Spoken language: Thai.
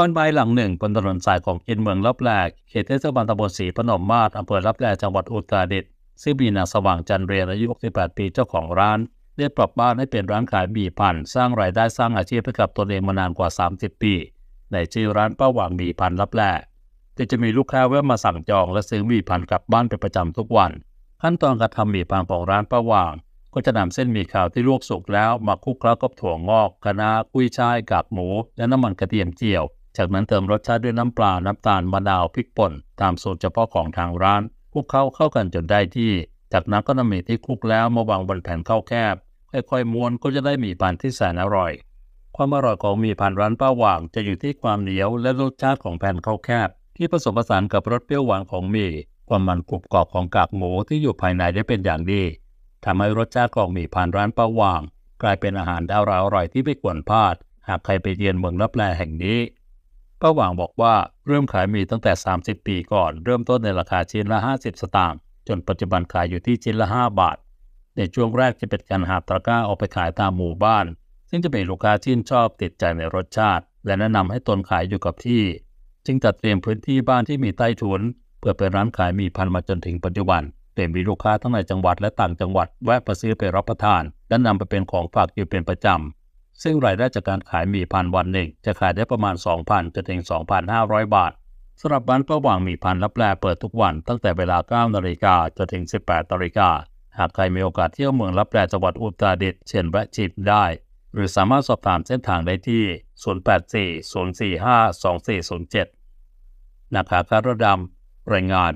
บ้านไม้หลังหนึ่งบนถนนสายของกินเมืองลับแลกเขตเทศบาลตำบลศรีพนมมาศอำเภอลับแลจังหวัดอุตรดิตถ์ซึ่งมีนางสว่างจันเรียนอายุ 68 ปีเจ้าของร้าน ได้ปรับบ้านให้เป็นร้านขายหมี่พันสร้างรายได้สร้างอาชีพให้กับตนเองมานานกว่า 30 ปี ในชื่อร้านป้าหว่างหมี่พันลับแลที่จะมีลูกค้าแวะมาสั่งจองและซื้อหมี่พันกลับบ้านเป็นประจำทุกวัน ขั้นตอนการทำหมี่พันของร้านป้าหว่าง ก็จะนำเส้นหมี่ขาวที่ลวกสุกแล้วมาคลุกเคล้ากับถั่วงอกคะน้ากุ้ยช่ายกากหมู และน้ำมันกระเทียมเจียว จากนั้นเติมรสชาติด้วยน้ำปลา น้ำตาล มะนาว พริกป่น ตามสูตรเฉพาะของทางร้านคลุกเข้าเข้ากันจนได้ที่ จากนั้นก็นำหมี่ที่คลุกแล้วมาวางบนแผ่นข้าวแคบ ค่อยๆม้วนก็จะได้หมี่พันที่แสนอร่อย ความอร่อยของหมี่พันร้านป้าหว่างจะอยู่ที่ความเหนียวและรสชาติของแผ่นข้าวแคบ ที่ผสมผสานกับรสเปรี้ยวหวานของหมี่ ความมันกรุบกรอบของกากหมูที่อยู่ภายในได้เป็นอย่างดีทำให้รสชาติของหมี่พันร้านป้าหว่าง กลายเป็นอาหารดาวราอร่อยที่ไม่ควรพลาด หากใครไปเยือนเมืองลับแลแห่งนี้ ป้าหว่างบอกว่าเริ่มขายมีตั้งแต่ 30 ปีก่อน เริ่มต้นในราคาชิ้นละ 50 สตางค์จนปัจจุบันขายอยู่ที่ชิ้นละ 5 บาท ในช่วงแรกจะเป็นการหาตะกร้าออกไปขายตามหมู่บ้าน ซึ่งจะมีลูกค้าชื่นชอบติดใจในรสชาติ และแนะนำให้ตนขายอยู่กับที่ จึงจัดเตรียมพื้นที่บ้านที่มีใต้ถุน เพื่อเป็นร้านขายมีพันมาจนถึงปัจจุบันโดยมีลูกค้าทั้งในจังหวัดและต่างจังหวัดแวะมาซื้อไปรับประทานและนำไปเป็นของฝากอยู่เป็นประจำ ซึ่งรายได้จากการขายหมี่พันวันหนึ่งจะขายได้ประมาณ 2,000จนถึง 2,500 บาทสำหรับร้านป้าหว่างหมี่พันรับแลเปิดทุกวันตั้งแต่เวลา9นาฬิกาจนถึง 18นาฬิกาหากใครมีโอกาสเที่ยวเมืองรับแลจังหวัดอุตรดิตถ์เชิญแวะชิมได้ หรือสามารถสอบถามเส้นทางได้ที่ 084 045 2407นาคาคารดำรายงาน